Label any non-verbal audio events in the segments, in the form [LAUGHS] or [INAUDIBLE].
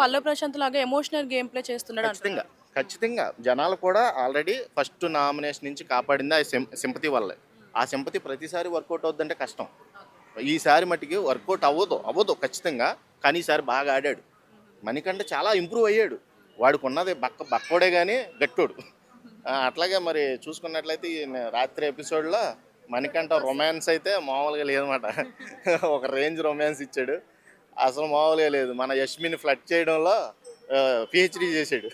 పల్లవి ప్రశాంత్ లాగా emotional game play చేస్తున్నాడు ఖచ్చితంగా ఖచ్చితంగా. జనాలు కూడా ఆల్రెడీ ఫస్ట్ నామినేషన్ నుంచి కాపాడింది ఆ సింపతి వల్లే. ఆ సింపతి ప్రతిసారి వర్కౌట్ అవుద్దంటే కష్టం. ఈసారి మట్టికి వర్కౌట్ అవ్వదు అవ్వదు ఖచ్చితంగా కానీ ఈసారి బాగా ఆడాడు. మణికంటే చాలా ఇంప్రూవ్ అయ్యాడు. వాడికి ఉన్నది బక్క బక్కోడే కానీ గట్టోడు. అట్లాగే మరి చూసుకున్నట్లయితే ఈ రాత్రి ఎపిసోడ్లో మణికంఠ రొమాన్స్ అయితే మామూలుగా లేదన్నమాట. [LAUGHS] ఒక రేంజ్ రొమాన్స్ ఇచ్చాడు. అసలు మామూలుగా లేదు. మన యష్మిని ఫ్లడ్ చేయడంలో పిహెచ్డి చేశాడు.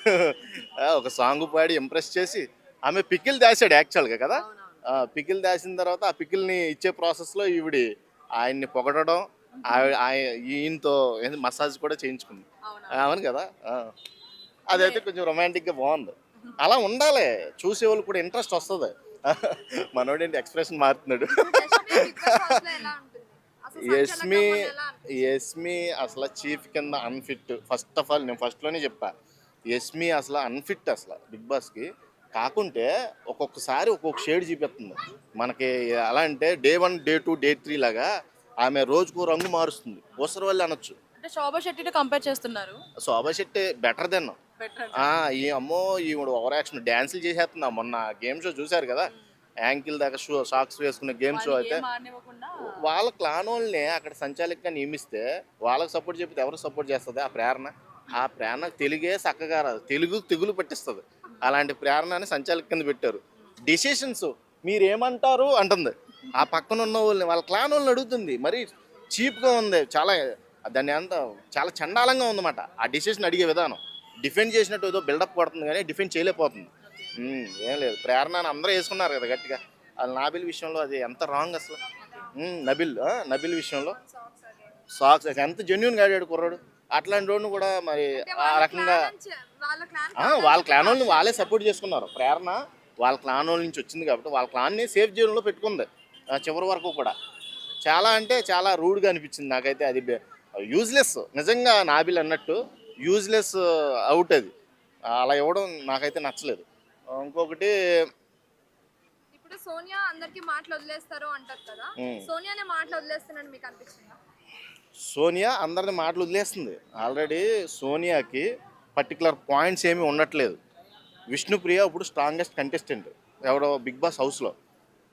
ఒక సాంగ్ పాడి ఇంప్రెస్ చేసి ఆమె పికిల్ దాశాడు యాక్చువల్గా కదా? పికిల్ దాసిన తర్వాత ఆ పికిల్ని ఇచ్చే ప్రాసెస్లో ఈవిడి ఆయన్ని పొగడడం ఈయనతో మసాజ్ కూడా చేయించుకుంది. అవును? కదా. అదైతే కొంచెం రొమాంటిక్గా బాగుంది. అలా ఉండాలి. చూసేవాళ్ళు కూడా ఇంట్రెస్ట్ వస్తుంది. మనోడేంటి ఎక్స్ప్రెషన్ మారుతున్నాడు. యస్మి యస్మి అసలు చీఫ్ కింద అన్ఫిట్ ఫస్ట్ ఆఫ్ ఆల్ నేను ఫస్ట్లోనే చెప్పా. యస్మి అసలు అన్ఫిట్ అసలు బిగ్ బాస్కి కాకుంటే ఒక్కొక్కసారి ఒక్కొక్క షేడ్ చూపిస్తుంది మనకి ఎలా అంటే day one day two day three లాగా ఆమె రోజుకు రంగు మారుస్తుంది. వల్లి అనొచ్చు. అంటే శోభా శెట్టిని కంపేర్ చేస్తున్నారు. శోభా శెట్టి బెటర్ దెన్ ఈ అమ్మో ఈవిడ ఓవర్ యాక్షన్ డ్యాన్సులు చేసేస్తుందా. మొన్న గేమ్ షో చూశారు కదా? యాంకిల్ దాకా షూ సాక్స్ వేసుకునే గేమ్ షో అయితే వాళ్ళ క్లాన్ వాళ్ళని అక్కడ సంచాలకుగా నియమిస్తే వాళ్ళకి సపోర్ట్ చెప్తే ఎవరు సపోర్ట్ చేస్తుంది? ఆ ప్రేరణ? ఆ ప్రేరణ తెలుగే చక్కగా రాదు. తెలుగు తెగులు పట్టిస్తుంది. అలాంటి ప్రేరణని సంచాలక కింద పెట్టారు. డిసిషన్స్ మీరు ఏమంటారు అంటుంది. ఆ పక్కన ఉన్న వాళ్ళని వాళ్ళ క్లాన్ వాళ్ళని అడుగుతుంది. మరి చీప్గా ఉంది. చాలా దాన్ని అంత చాలా చండాలంగా ఉందన్నమాట. ఆ డిసిషన్ అడిగే విధానం. డిఫెండ్ చేసినట్టు ఏదో బిల్డప్ కొడుతుంది కానీ డిఫెండ్ చేయలేకపోతుంది. ఏం లేదు. ప్రేరణ అని అందరూ వేసుకున్నారు కదా గట్టిగా. అది నాబిల్ విషయంలో అది ఎంత రాంగ్ అసలు? నబిల్ నబిల్ విషయంలో. సాక్స్ ఎంత జెన్యున్గా ఆడాడు కుర్రాడు. అట్లాంటి వాడిని కూడా మరి ఆ రకంగా వాళ్ళ క్లాన్ వాళ్ళని వాళ్ళే సపోర్ట్ చేసుకున్నారు. ప్రేరణ వాళ్ళ క్లాన్ వాళ్ళ నుంచి వచ్చింది కాబట్టి వాళ్ళ క్లాన్ని సేఫ్ జోన్లో పెట్టుకుంది. చివరి వరకు కూడా. చాలా అంటే చాలా రూడ్గా అనిపించింది నాకైతే. అది యూజ్లెస్ నిజంగా నాబిల్ అన్నట్టు యూజ్లెస్ అవుట్ అది. అలా ఇవ్వడం నాకైతే నచ్చలేదు. ఇంకొకటి ఇప్పుడు సోనియా అందరికి మాటలు వదిలేస్తారు అంటారు కదా. సోనియానే మాటలు వదిలేస్తున్నట్టు మీకు అనిపిస్తుందా సోనియా అందరిని మాటలు వదిలేస్తుంది. ఆల్రెడీ సోనియాకి పర్టికులర్ పాయింట్స్ ఏమీ ఉండట్లేదు. విష్ణుప్రియ ఇప్పుడు స్ట్రాంగెస్ట్ కంటెస్టెంట్ ఎవడో బిగ్ బాస్ హౌస్లో.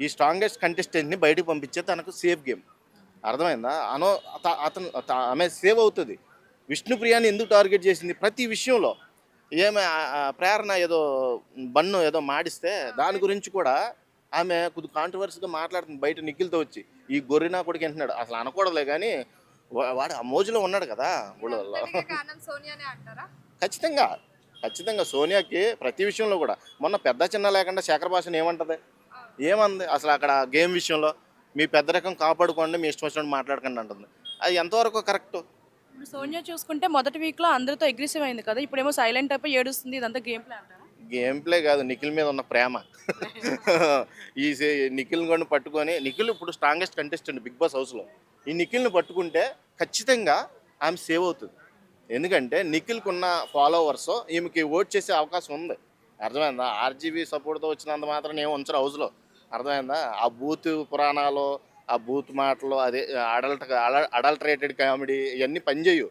ఈ స్ట్రాంగెస్ట్ కంటెస్టెంట్ని బయటకు పంపించే తనకు సేఫ్ గేమ్. అర్థమైందా? అనో అత- అతను అత- ఆమె సేవ్ అవుతుంది. విష్ణుప్రియని ఎందుకు టార్గెట్ చేసింది? ప్రతి విషయంలో ఏమే ప్రేరణ ఏదో బన్ను ఏదో మాడిస్తే దాని గురించి కూడా ఆమె కొద్ది కాంట్రవర్సీగా మాట్లాడుతుంది బయట నిఖిల్తో వచ్చి. ఈ గొర్రెనా కొడుకు అంటున్నాడు. అసలు అనకూడదులే కానీ వాడు ఆ మోజులో ఉన్నాడు కదా ఊళ్ళో అంతటికీ కారణం సోనియానే అంటారా? ఖచ్చితంగా ఖచ్చితంగా సోనియాకి ప్రతి విషయంలో కూడా. మొన్న పెద్ద చిన్న లేకుండా శేఖర్ భాషను ఏమంటది? ఏమంది? అసలు అక్కడ గేమ్ విషయంలో మీ పెద్ద రకం కాపాడుకోండి మీ ఇష్టం వచ్చినట్టు మాట్లాడకండి అంటుంది. అది ఎంతవరకు కరెక్ట్? ఇప్పుడు సోనియా చూసుకుంటే మొదటి వీక్లో అందరితో అగ్రెసివ్ అయింది కదా ఇప్పుడేమో సైలెంట్ అయిపోయి ఏడుస్తుంది ఇదంతా గేమ్ ప్లే అంటారా? గేమ్ ప్లే కాదు నిఖిల్ మీద ఉన్న ప్రేమ. [LAUGHS] ఈ నిఖిల్ కొని పట్టుకొని నిఖిల్ ఇప్పుడు స్ట్రాంగెస్ట్ కంటెస్టెంట్ బిగ్ బాస్ హౌస్లో ఈ నిఖిల్ని పట్టుకుంటే ఖచ్చితంగా ఆమె సేవ్ అవుతుంది. ఎందుకంటే నిఖిల్కి ఉన్న ఫాలోవర్స్ ఈమెకి ఓట్ చేసే అవకాశం ఉంది. అర్థమైందా? ఆర్జీబీ సపోర్ట్తో వచ్చినంత మాత్రం ఏమి ఉంచరు హౌస్లో అర్థమైందా? ఆ బూత్ పురాణాలు ఆ బూత్ మాటలు అదే అడల్ట్ అడల్టరేటెడ్ కామెడీ ఇవన్నీ పనిచేయు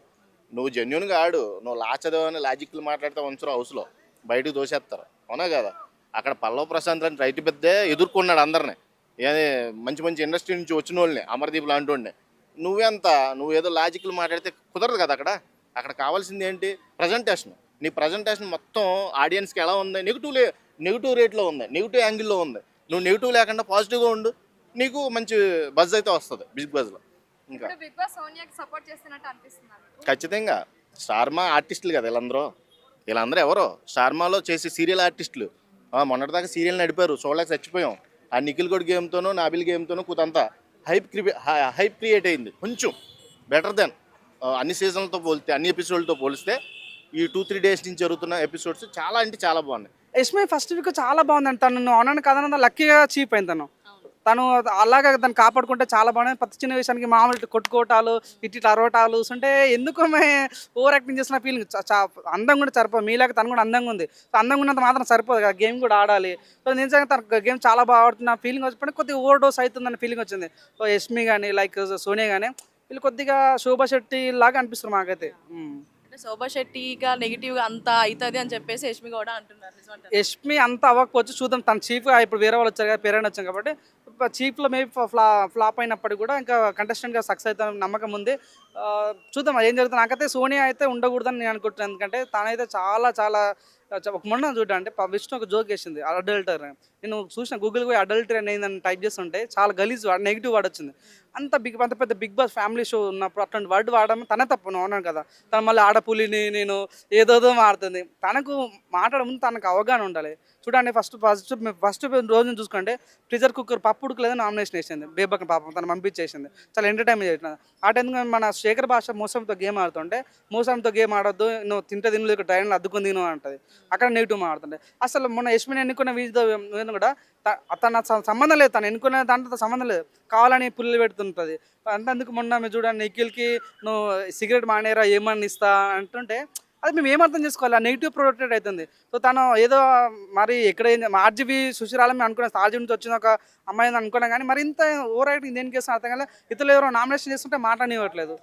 నువ్వు జెన్యున్గా ఆడు నువ్వు లాచదవని లాజిక్లు మాట్లాడితే ఉంచరు హౌస్లో. బయటకు తోసేస్తారు అవునా కదా? అక్కడ పల్లవ ప్రశాంత్ అని రైతు పెద్దే ఎదుర్కొన్నాడు అందరిని. మంచి మంచి ఇండస్ట్రీ నుంచి వచ్చిన వాళ్ళని అమర్దీప్ లాంటి వాడిని నువ్వెంత నువ్వు ఏదో లాజిక్లు మాట్లాడితే కుదరదు కదా అక్కడ? అక్కడ కావాల్సింది ఏంటి? ప్రజెంటేషన్. నీ ప్రజెంటేషన్ మొత్తం ఆడియన్స్కి ఎలా ఉంది? నెగిటివ్ లే నెగిటివ్ రేట్లో ఉంది. నెగిటివ్ యాంగిల్లో ఉంది. నువ్వు నెగిటివ్ లేకుండా పాజిటివ్గా ఉండు. నీకు మంచి బజ్ అయితే వస్తుంది బిగ్ బజ్లో ఇంకా. ఇప్పుడు బిగ్ బాస్ సోనియాకి సపోర్ట్ చేస్తున్నట్టు ఖచ్చితంగా. స్టార్మా ఆర్టిస్టులు కదా వీళ్ళందరూ. వీళ్ళందరూ ఎవరో? స్టార్మాలో చేసే సీరియల్ ఆర్టిస్టులు ఆ, మొన్నటిదాకా సీరియల్ నడిపారు చూడలేక చచ్చిపోయాం. ఆ నిఖిల్ గౌడ్ గేమ్తోనూ నాబిల్ గేమ్తోనూ కొంతంత హైప్ క్రి హైప్ క్రియేట్ అయింది. కొంచెం బెటర్ దెన్ అన్ని సీజన్లతో పోలిస్తే అన్ని ఎపిసోడ్లతో పోలిస్తే ఈ టూ త్రీ డేస్ నుంచి జరుగుతున్న ఎపిసోడ్స్ చాలా అంటే చాలా బాగున్నాయి. యష్మి ఫస్ట్ వీక్ చాలా బాగుందండి తను అవునని కథనంతా లక్కీగా చీప్ అయింది తను తను అలాగా దాన్ని కాపాడుకుంటే చాలా బాగుంది ప్రతి చిన్న విషయానికి మామూలు కొట్టుకోవటాలు ఇటు ఇట్లా అరవటాలు అంటే ఎందుకు ఓవర్ యాక్టింగ్ చేసిన ఫీలింగ్ అందంగా కూడా సరిపోదు. మీలాగా తను కూడా అందంగా ఉంది. సో అందంగా ఉన్నంత మాత్రం సరిపోదు కదా గేమ్ కూడా ఆడాలి. సో నిజంగా తన గేమ్ చాలా బాగా ఆడుతున్న ఫీలింగ్ వచ్చినప్పుడు కొద్దిగా ఓవర్ డోస్ అవుతుందన్న ఫీలింగ్ వచ్చింది. సో యష్మి కానీ లైక్ సోనియా కానీ వీళ్ళు కొద్దిగా శోభా శెట్టి లాగా అనిపిస్తారు మాకైతే. శోభా శెట్టిగా నెగిటివ్గా అంత అవుతుంది అని చెప్పేసి యష్మి గౌడ అంటున్నారు? యష్మి అంత అవ్వకపోవచ్చు. చూద్దాం తన చీఫ్గా ఇప్పుడు వేరే వాళ్ళు వచ్చారు కదా పేరెంట్ వచ్చాం కాబట్టి. చీఫ్లో మేబీ ఫ్లా ఫ్లాప్ అయినప్పటికీ కూడా ఇంకా కంటెస్టెంట్గా సక్సెస్ అవుతాం నమ్మకం ఉంది. ఆ, చూద్దాం ఏం జరుగుతుంది. నాకైతే సోనియా అయితే ఉండకూడదని నేను అనుకుంటున్నాను. ఎందుకంటే తనైతే చాలా చాలా ఒక మొన్న చూడండి అంటే ప- విష్ణు ఒక జోక్ వేసింది. అడల్టర్ నేను చూసిన గూగుల్ పోయి అడల్టర్ అని ఏందని టైప్ చేస్తుంటే చాలా గలీజ్ నెగిటివ్ వర్డ్ వచ్చింది. అంత బిగ్ అంత పెద్ద బిగ్ బాస్ ఫ్యామిలీ షో ఉన్నప్పుడు అట్లాంటి వర్డ్ వాడడం తనే తప్పు. నేను అన్నాను కదా తను మళ్ళీ ఆడపులిని నేను ఏదోదో మారుతుంది. తనకు మాట్లాడే ముందు తనకు అవగాహన ఉండాలి. చూడండి ఫస్ట్ ఫస్ట్ ఫస్ట్ రోజున చూసుకుంటే ప్రెజర్ కుక్కర్ పప్పు ఉడకలేదు నామినేషన్ వేసింది. బేబక్ పాపం తను పంపించేసింది. చాలా ఎంటర్టైన్మెంట్ చేసిన ఆ టైం మన శేఖర్ భాష మోసంతో గేమ్ ఆడుతుంటే మోసంతో గేమ్ ఆడొద్దు నువ్వు తింటే తినలేదు ట్రైన్లో అద్దుకుని తిను అంటది. అక్కడ నెగిటివ్ మాడుతుండే అసలు మొన్న యశ్మిని ఎన్నుకున్న వీధితో కూడా తన సంబంధం లేదు. తను ఎన్నుకునే దాంట్లో సంబంధం లేదు. కావాలని పుల్లలు పెడుతుంటుంది. అంటే అందుకు మొన్న మీరు చూడండి నిఖిల్కి నువ్వు సిగరెట్ మానేరా ఏమని ఇస్తా అంటుంటే అది మేము ఏం అర్థం చేసుకోవాలి? ఆ నెగిటివ్ ప్రొడక్టెడ్ అవుతుంది సో తను ఏదో మరి ఎక్కడ ఆర్జీబీ సుశీరాల మేము అనుకున్నాం ఆర్జీబీ నుంచి వచ్చిన ఒక అమ్మాయి అని అనుకున్నాం కానీ మరి ఇంత ఓవర్ రైటింగ్ దేనికి చేస్తున్నా అర్థం కాలే. ఇతరులు ఎవరో నామినేషన్ చేస్తుంటే మాట్లాడనివ్వట్లేదు.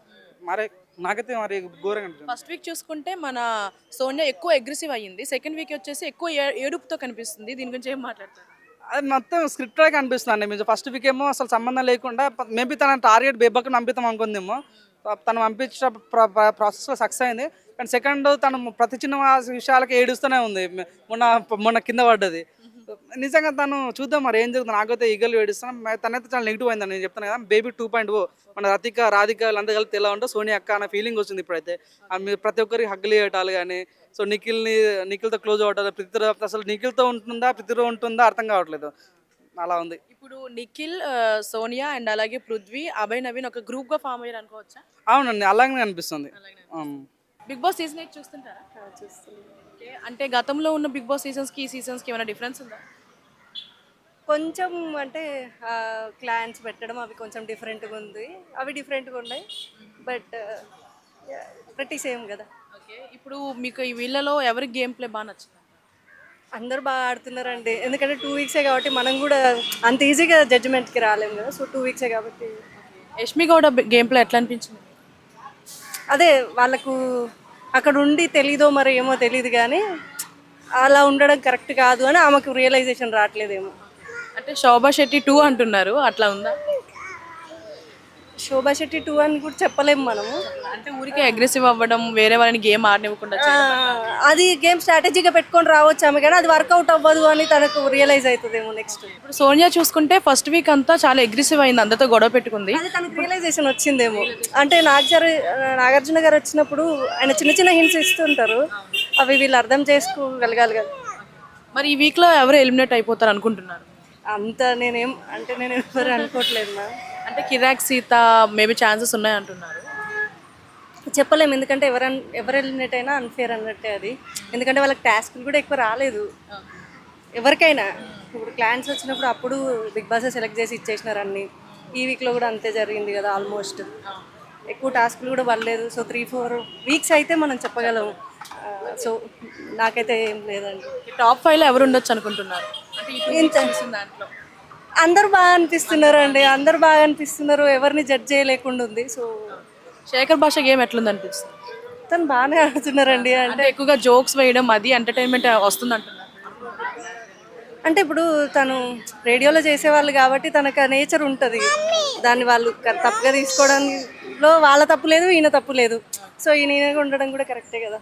మరి నాకైతే మరి ఘోరంగా ఫస్ట్ వీక్ చూసుకుంటే మన సోనియా ఎక్కువ అగ్రెసివ్ అయ్యింది. సెకండ్ వీక్ వచ్చేసి ఎక్కువ ఏడుపుతో కనిపిస్తుంది. దీని గురించి ఏం మాట్లాడతారు? అది మొత్తం స్క్రిప్ట్ లాగా అనిపిస్తుంది మీరు ఫస్ట్ వీక్ ఏమో అసలు సంబంధం లేకుండా మేబీ తన టార్గెట్ బేబక్ పంపిస్తాం అనుకుందేమో. తను పంపించిన ప్రాసెస్లో సక్సెస్ అయింది. కానీ సెకండ్ తను ప్రతి చిన్న విషయాలకి ఏడుస్తూనే ఉంది. మొన్న మొన్న కింద పడ్డది. నిజంగా తను చూద్దాం మరి ఏం జరుగుతుంది. నాకైతే ఈగలు ఏడుస్తాను తనైతే చాలా నెగిటివ్ అయింది నేను చెప్తాను కదా. బేబీ టూ పాయింట్ ఓ మన రతిక రాధిక వీళ్ళందరూ కలిపి ఎలా ఉంటే సోనీ అక్క అనే ఫీలింగ్ వచ్చింది ఇప్పుడైతే. ప్రతి ఒక్కరికి హగ్గులు ఇవ్వటాలు కానీ సో నిఖిల్ని నిఖిల్తో క్లోజ్ అవ్వటాలు ప్రతితో అసలు నిఖిల్తో ఉంటుందా ప్రతిరో ఉంటుందా అర్థం కావట్లేదు. అలా ఉంది. ఇప్పుడు నిఖిల్ సోనియా అండ్ అలాగే పృథ్వీ అభయ్ నవీన్ ఒక గ్రూప్గా ఫామ్ అయ్యారు అనుకోవచ్చా? అవునండి అలాగే అనిపిస్తుంది. బిగ్ బాస్ సీజన్ ఎయిట్ చూస్తుంటారా. అంటే గతంలో ఉన్న బిగ్ బాస్ సీజన్స్కి ఈ సీజన్స్కి ఏమైనా డిఫరెన్స్ ఉందా? కొంచెం అంటే క్లాన్స్ పెట్టడం అవి కొంచెం డిఫరెంట్గా ఉంది. అవి డిఫరెంట్గా ఉన్నాయి. బట్ ప్రతి సేమ్ కదా. ఓకే ఇప్పుడు మీకు ఈ వీళ్ళలో ఎవరి గేమ్ ప్లే బాగా నచ్చింది అందరూ బాగా ఆడుతున్నారండి. ఎందుకంటే టూ వీక్సే కాబట్టి మనం కూడా అంత ఈజీగా జడ్జిమెంట్కి రాలేము కదా. సో టూ వీక్సే కాబట్టి యష్మి గౌడ గేమ్ ప్లే ఎట్లా అనిపించింది? అదే వాళ్ళకు అక్కడ ఉండి తెలీదో మరి ఏమో తెలియదు కానీ అలా ఉండడం కరెక్ట్ కాదు అని ఆమెకు రియలైజేషన్ రావట్లేదేమో. అంటే శోభా శెట్టి టూ అంటున్నారు. అట్లా ఉందా? శోభా శెట్టి టూ అని కూడా చెప్పలేము మనము. అంటే ఊరికే అగ్రెసివ్ అవ్వడం వేరే వాళ్ళని గేమ్ ఆడనివ్వకుండా. అది గేమ్ స్ట్రాటజీగా పెట్టుకొని రావచ్చు ఆమె కానీ అది వర్కౌట్ అవ్వదు అని తనకు రియలైజ్ అవుతుందేమో నెక్స్ట్ ఇప్పుడు సోనియా చూసుకుంటే ఫస్ట్ వీక్ అంతా చాలా అగ్రెసివ్ అయింది అందరితో గొడవ పెట్టుకుంది. అది తనకు రియలైజేషన్ వచ్చిందేమో. అంటే నాగార్ నాగార్జున గారు వచ్చినప్పుడు ఆయన చిన్న చిన్న హింట్స్ ఇస్తుంటారు. అవి వీళ్ళు అర్థం చేసుకోగలగాలి కదా. మరి ఈ వీక్లో ఎవరు ఎలిమినేట్ అయిపోతారు అనుకుంటున్నారు? అంత నేనేం అంటే నేను ఎవరు అనుకోవట్లేదు మా అంటే కిరాక్ సీత మేబీ ఛాన్సెస్ ఉన్నాయి అంటున్నారు. చెప్పలేము ఎందుకంటే ఎవరు ఎవరు ఎలిమినేట్ అయినా అన్ఫేర్ అన్నట్టే అది. ఎందుకంటే వాళ్ళకి టాస్క్లు కూడా ఎక్కువ రాలేదు. ఎవరికైనా. ఇప్పుడు క్లాన్స్ వచ్చినప్పుడు అప్పుడు బిగ్ బాస్ సెలెక్ట్ చేసి ఇచ్చేసినారు అన్ని. ఈ వీక్లో కూడా అంతే జరిగింది కదా ఆల్మోస్ట్ ఎక్కువ టాస్క్లు కూడా పడలేదు. సో త్రీ ఫోర్ వీక్స్ అయితే మనం చెప్పగలం. సో నాకైతే ఏం లేదండి. టాప్ ఫైవ్లో ఎవరు ఉండొచ్చు అనుకుంటున్నారు? అంటే అందరు బాగా అనిపిస్తున్నారు అండి అందరు బాగా అనిపిస్తున్నారు. ఎవరిని జడ్జ్ చేయలేకుండా ఉంది. సో శేఖర్ భాష గేమ్ ఎట్లుంది అనిపిస్తుంది? తను బాగానే ఆడుతున్నారండి. అంటే ఎక్కువగా జోక్స్ వేయడం అది ఎంటర్టైన్మెంట్ వస్తుంది అంటున్నారు అంటే ఇప్పుడు తను రేడియోలో చేసేవాళ్ళు కాబట్టి తనకు ఆ నేచర్ ఉంటుంది. దాన్ని వాళ్ళు తప్పుగా తీసుకోవడంలో వాళ్ళ తప్పు లేదు ఈయన తప్పు లేదు. సో ఈయన ఉండడం కూడా కరెక్టే కదా.